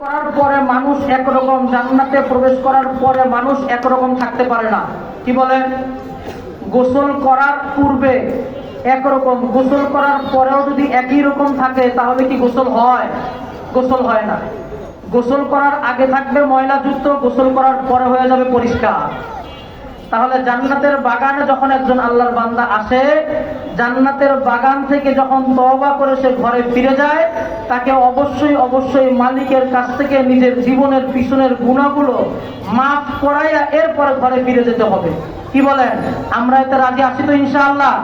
করার পরে মানুষ একরকম জান্নাতে প্রবেশ করার পরে মানুষ একরকম থাকতে পারে না। কি বলে? গোসল করার পূর্বে একরকম। গোসল করার পরেও যদি একই রকম থাকে, তাহলে কি গোসল হয়? গোসল হয় না। গোসল করার আগে থাকবে ময়লাযুক্ত গোসল করার পরে হয়ে যাবে পরিষ্কার। তাহলে জান্নাতের বাগানে যখন একজন আল্লাহর বান্দা আসে, জান্নাতের বাগান থেকে যখন তওবা করে সে ঘরে ফিরে যায়, তাকে অবশ্যই অবশ্যই মালিকের কাছ থেকে নিজের জীবনের পিছনের গুণাগুলো মাফ করাইয়া এরপরে ঘরে ফিরে যেতে হবে। কি বলেন? আমরা এতে রাজি আছি তো ইনশাআল্লাহ?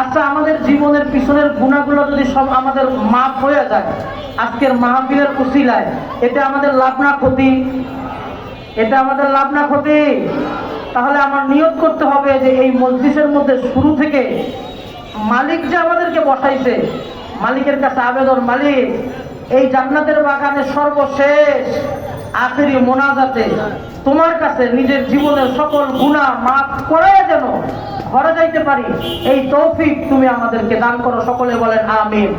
আচ্ছা আমাদের জীবনের পিছনের গুণাগুলো যদি সব আমাদের মাফ হয়ে যায়, আজকের মাহফিলের উসিলায়, এটা আমাদের লাভ না ক্ষতি? এটা আমাদের লাভ না ক্ষতি? তাহলে আমার নিয়োগ করতে হবে যে এই মসজিদের মধ্যে শুরু থেকে মালিক যে আমাদেরকে বসাইছে, মালিকের কাছে আবেদন, মালিক, এই জান্নাতের বাগানে সর্বশেষ, আখেরি মোনাজাতে তোমার কাছে নিজের জীবনের সকল গুণা মাফ করে যেন ঘরে যাইতে পারি। এই তৌফিক তুমি আমাদেরকে দান করো, সকলে বলেন আমিন।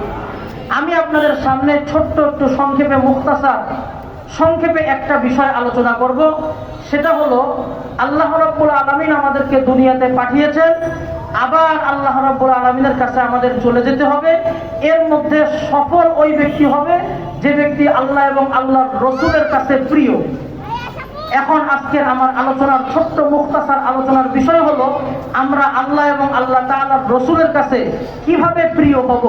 আমি আপনাদের সামনে ছোট্ট একটু সংক্ষেপে মুক্তাসার সংক্ষেপে একটা বিষয় আলোচনা করব। সেটা হলো, আল্লাহ রব্বুল আলমিন আমাদেরকে দুনিয়াতে পাঠিয়েছেন। আবার আল্লাহ রব্বুল আলমিনের কাছে আমাদের চলে যেতে হবে। এর মধ্যে সফল ওই ব্যক্তি হবে যে ব্যক্তি আল্লাহ এবং আল্লাহর রসুলের কাছে প্রিয়। এখন আজকের আমার আলোচনার ছোট্ট মুক্তাসার আলোচনার বিষয় হলো, আমরা আল্লাহ এবং আল্লাহ তাআলার রসুলের কাছে কীভাবে প্রিয় হব?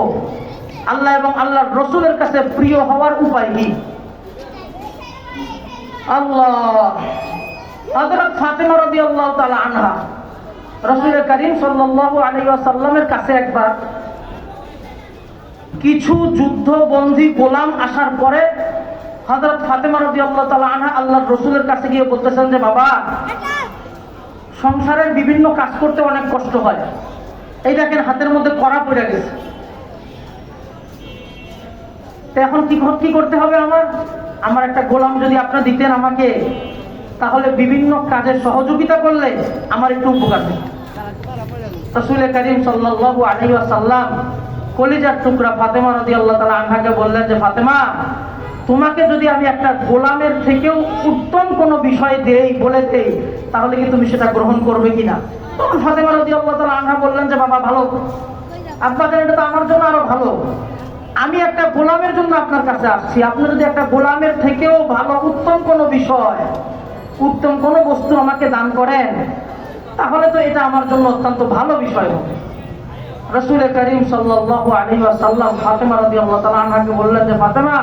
আল্লাহ এবং আল্লাহর রসুলের কাছে প্রিয় হওয়ার উপায় কি? আল্লাহ। হযরত ফাতেমা কাছে একবার কিছু গোলাম আসার পরে হযরত ফাতেমা আনহা আল্লাহর রাসূলের কাছে গিয়ে বলতেছেন যে, বাবা, সংসারের বিভিন্ন কাজ করতে অনেক কষ্ট হয়। এই দেখেন হাতের মধ্যে কড়া পড়ে গেছে। এখন কি কর- কি করতে হবে আমার? আমার একটা গোলাম যদি আপনারা দিতেন আমাকে, তাহলে বিভিন্ন কাজে সহযোগিতা করলে আমার একটু উপকার দিত রসুল করিম সাল্লাল্লাহু আলাইহি ওয়াসাল্লাম কলিজার টুকরা ফাতেমা রদি আল্লাহ তালা আনহাকে বললেন যে, ফাতেমা, তোমাকে যদি আমি একটা গোলামের থেকেও উত্তম কোনো বিষয় দেই, বলে দেই, তাহলে কি তুমি সেটা গ্রহণ করবে কিনা? তখন ফাতেমা রাদিয়াল্লাহু তাআলা আনহা বললেন যে, বাবা, ভালো। আপনাদের এটা তো আমার জন্য আরও ভালো। আমি একটা গোলামের জন্য আপনার কাছে আসছি। আপনি যদি একটা গোলামের থেকেও ভালো, উত্তম কোনো বিষয়, উত্তম কোনো বস্তু আমাকে দান করেন, তাহলে তো এটা আমার জন্য অত্যন্ত ভালো বিষয় হবে। রসুল করিম সাল্লাল্লাহু আলাইহি ওয়াসাল্লাম ফাতেমা রাদিয়াল্লাহু তাআলা আনহাকে বললেন যে, ফাতেমা,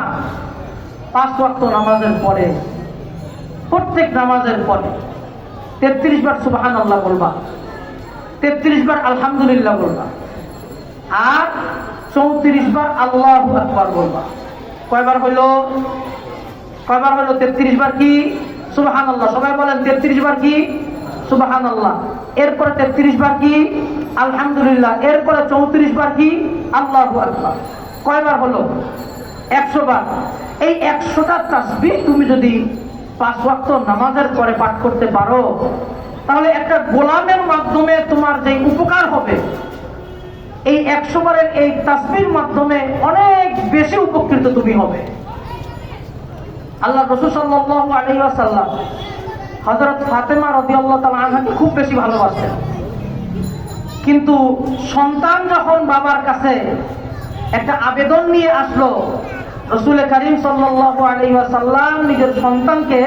পাঁচ ওয়াক্ত নামাজের পরে, প্রত্যেক নামাজের পরে তেত্রিশ বার সুবাহান আল্লাহ বলবা, তেত্রিশ বার আলহামদুলিল্লাহ বলবা। আর চৌত্রিশ বার আল্লাহ আকবার বলবা। কয়বার হইল? কয়বার হইল? তেত্রিশ বার কি? সুবাহান আল্লাহ সবাই বলেন, তেত্রিশ বার কি? সুবাহান আল্লাহ এরপরে তেত্রিশ বার কি? আলহামদুলিল্লাহ। এরপরে চৌত্রিশ বার কি? আল্লাহ আকবার। কয়বার হলো? একশো বার। এই একশোটা তাসবিহ তুমি যদি পাঁচ ওয়াক্ত নামাজের পরে পাঠ করতে পারো, তাহলে একটা গোলামের মাধ্যমে তোমার যে উপকার হবে এই একশো বারের এই তাসবির মাধ্যমে অনেক বেশি উপকৃত তুমি হবে। আল্লাহ রসুল সাল্লাল্লাহু আলাইহি ওয়াসাল্লাম হযরত ফাতেমা রাদিয়াল্লাহু তাআলা আনহাকে খুব বেশি ভালোবাসতেন। কিন্তু সন্তান যখন বাবার কাছে একটা আবেদন নিয়ে আসলো, রসুল করিম সাল্লাল্লাহু আলাইহি ওয়াসাল্লাম নিজের সন্তানকে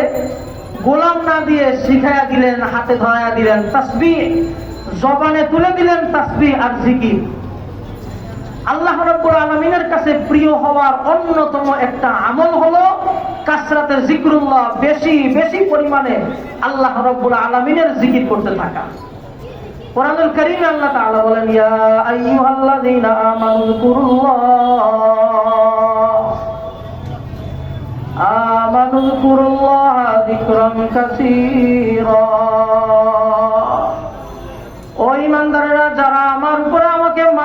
গোলাম না দিয়ে শিখাইয়া দিলেন, হাতে ধরাইয়া দিলেন, তাসবিহ জবানে তুলে দিলেন, তাসবিহ আর জিকির। আল্লাহ রাব্বুল আলামিনের কাছে প্রিয় হওয়ার অন্যতম একটা আমল হলো কাসরাতের জিকরুল্লাহ বেশি বেশি পরিমাণে আল্লাহ রাব্বুল আলামিনের জিকির করতে থাকা। কোরআনুল কারীমে আল্লাহ তাআলা বলেন, ইয়া আইয়ুহাল্লাযীনা আমানু যিকুরুল্লাহ। আমানু যিকুরুল্লাহ যিকরান কাসীরা। ও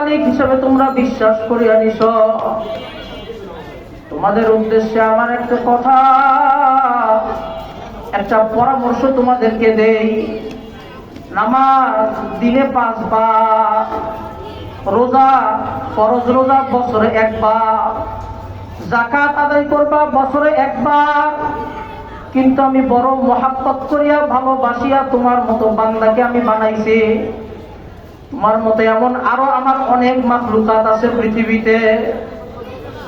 মালিক হিসেবে তোমরা বিশ্বাস করিয়া নিছ। তোমাদের উদ্দেশ্যে আমার একটা কথা, একটা পরামর্শ তোমাদেরকে দেই। নামাজ দিনে পাঁচবার, রোজা ফরজ রোজা বছরে একবার জাকাত আদায় করবা বছরে একবার। কিন্তু আমি বড় মহাব্বত করিয়া ভালোবাসিয়া তোমার মতো বান্দাকে আমি বানাইছি। তোমার মতো এমন আরও আমার অনেক মাখলুকাত আছে পৃথিবীতে।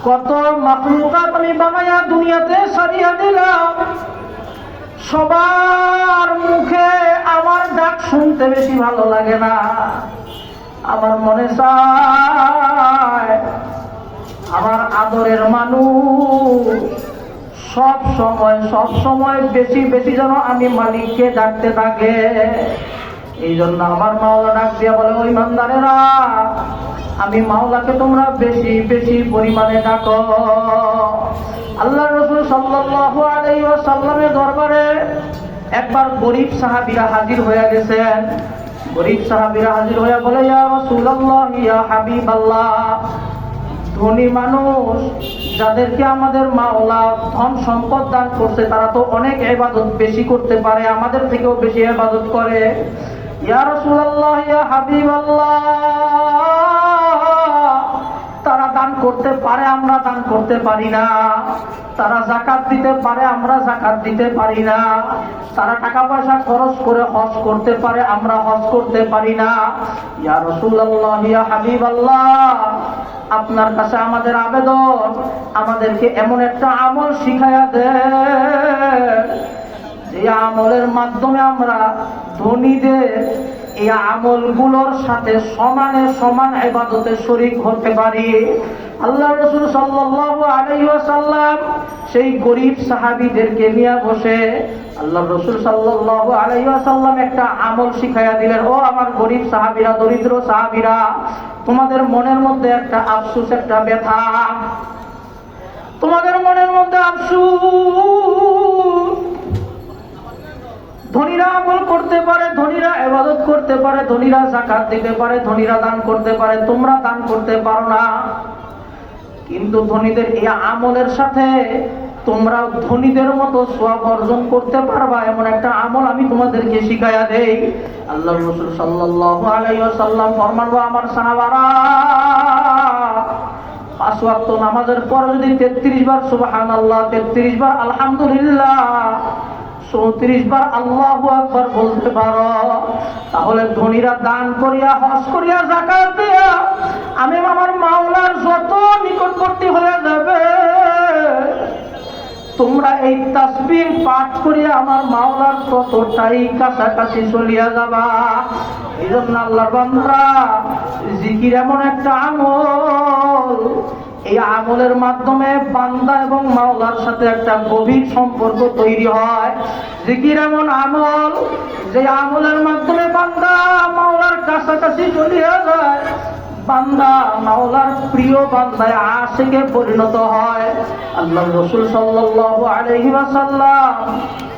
কত মাখলুকাত আমি বানাইয়া দুনিয়াতে সারিয়া দিলাম। সবার মুখে আমার ডাক শুনতে বেশি ভালো লাগে না। আমার মনে চায়, আমার আদরের মানুষ সব সময় সব সময় বেশি বেশি যেন আমি মালিককে ডাকতে থাকে। এই জন্য আমার মাওলা ডাক দিয়া বলে ওই মান্দারেরা আমি মাওলাকে তোমরা বেশি বেশি পরিমাণে ডাকো। আল্লাহ রসুল সাল্লাল্লাহু আলাইহি ওয়াসাল্লামের দরবারে একবার গরিব সাহাবীরা হাজির হয়ে গেছেন। গরিব সাহাবীরা হাজির হয়ে বলে, ইয়া রাসূলুল্লাহ, ইয়া হাবিবাল্লাহ, ধনী মানুষ, যাদেরকে আমাদের মাওলা ধন সম্পদ দান করছে, তারা তো অনেক ইবাদত বেশি করতে পারে, আমাদের থেকেও বেশি ইবাদত করে। তারা দান করতে পারে, আমরা দান করতে পারি না। তারা জাকাত দিতে পারে, আমরা জাকাত দিতে পারি না। তারা টাকা পয়সা খরচ করে হজ করতে পারে, আমরা হজ করতে পারি না। ইয়া রাসূলুল্লাহ, ইয়া আপনার কাছে আমাদের আবেদন, আমাদেরকে এমন একটা আমল শিখাইয়া দেন। যে আমলের মাধ্যমে আমরা ধনীদের এই আমলগুলোর সাথে সমানে সমান ইবাদতে শরিক হতে পারি। আল্লাহ রসুল সাল্লাল্লাহু আলাইহি ওয়াসাল্লাম সেই গরিব সাহাবীদেরকে নিয়ে বসে আল্লাহ রসুল সাল্লাল্লাহু আলাইহি ওয়াসাল্লাম একটা আমল শিখাইয়া দিলেন, ও আমার গরিব সাহাবীরা, দরিদ্র সাহাবীরা, তোমাদের মনের মধ্যে একটা আফসুস, একটা ব্যথা। তোমাদের মনের মধ্যে আফসোস ধনীরা আমল করতে পারে, ধনীরা এবাদত করতে পারে, ধনীরা জাকাত দিতে পারে, ধনীরা দান করতে পারে, তোমরা দান করতে পারো না। কিন্তু ধনীদের এই আমলের সাথে তোমরা ধনীদের মতো সব অর্জন করতে পারবা, এমন একটা আমল আমি তোমাদেরকে শিখাইয়া দেই। আল্লাহ রসুল সাল্লাল্লাহু আলাইহি ওয়াসাল্লাম ফরমানবো, আমার সাহাবারা, পাঁচ ওয়াক্ত নামাজের পর যদি তেত্রিশ বার সুবহানাল্লাহ, তেত্রিশ বার আলহামদুলিল্লাহ চৌত্রিশ বার আল্লাহ আকবার বলতে পারো। তাহলে ধনীরা দান করিয়া, হজ করিয়া জাকাত দিয়া আমি আমার মাওলার যত নিকটবর্তী হয়ে যাবে। তোমরা এই তাসবির পাঠ করিয়া আমার মাওলার ততটাই কাছাকাছি চলিয়া যাবা। এই জন্য আল্লাহর বান্দারা জিকির এমন একটা আমল এই আমলের মাধ্যমে বান্দা এবং মাওলার সাথে একটা গভীর সম্পর্ক তৈরি হয়। জিকির এমন আমল, যে আমলের মাধ্যমে বান্দা মাওলার কাছাকাছি চলিয়া যায়। বান্দা মাওলার প্রিয় বান্দায় আশেকে পরিণত হয়। আল্লাহ রসুল সাল্লাল্লাহু আলাইহি ওয়াসাল্লাম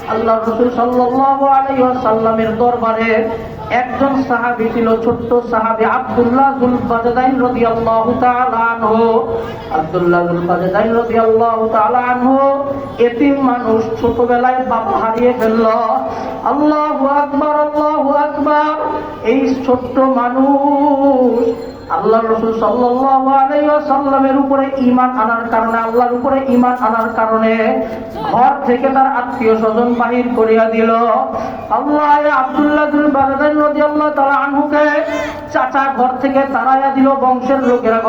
আল্লাহ রসুল সাল্লাল্লাহু আলাইহি ওয়াসাল্লামের দরবারে একজন সাহাবী ছিল, ছোট্ট সাহাবী আব্দুল্লাহ জুল বাজদাইন রাদিয়াল্লাহু তাআলা আনহু। আব্দুল্লাহ জুল বাজদাইন রাদিয়াল্লাহু তাআলা আনহু এতিম মানুষ ছোটবেলায় বাবা হারিয়ে ফেলল। আল্লাহু আকবার আল্লাহু আকবার। এই ছোট্ট মানুষ আল্লাহ রসুল সাল্লাল্লাহু আলাইহি ওয়াসাল্লামের উপরে ঈমান আনার কারণে, আল্লাহর উপরে ঈমান আনার কারণে ঘর থেকে তার আত্মীয় স্বজন বাহির করিয়া দিল। আল্লাহ আব্দুল্লাহ বারদান রাদিয়াল্লাহু তাআলা আনহুকে চাচা ঘর থেকে তাড়াইয়া দিল, বংশের লোকেরা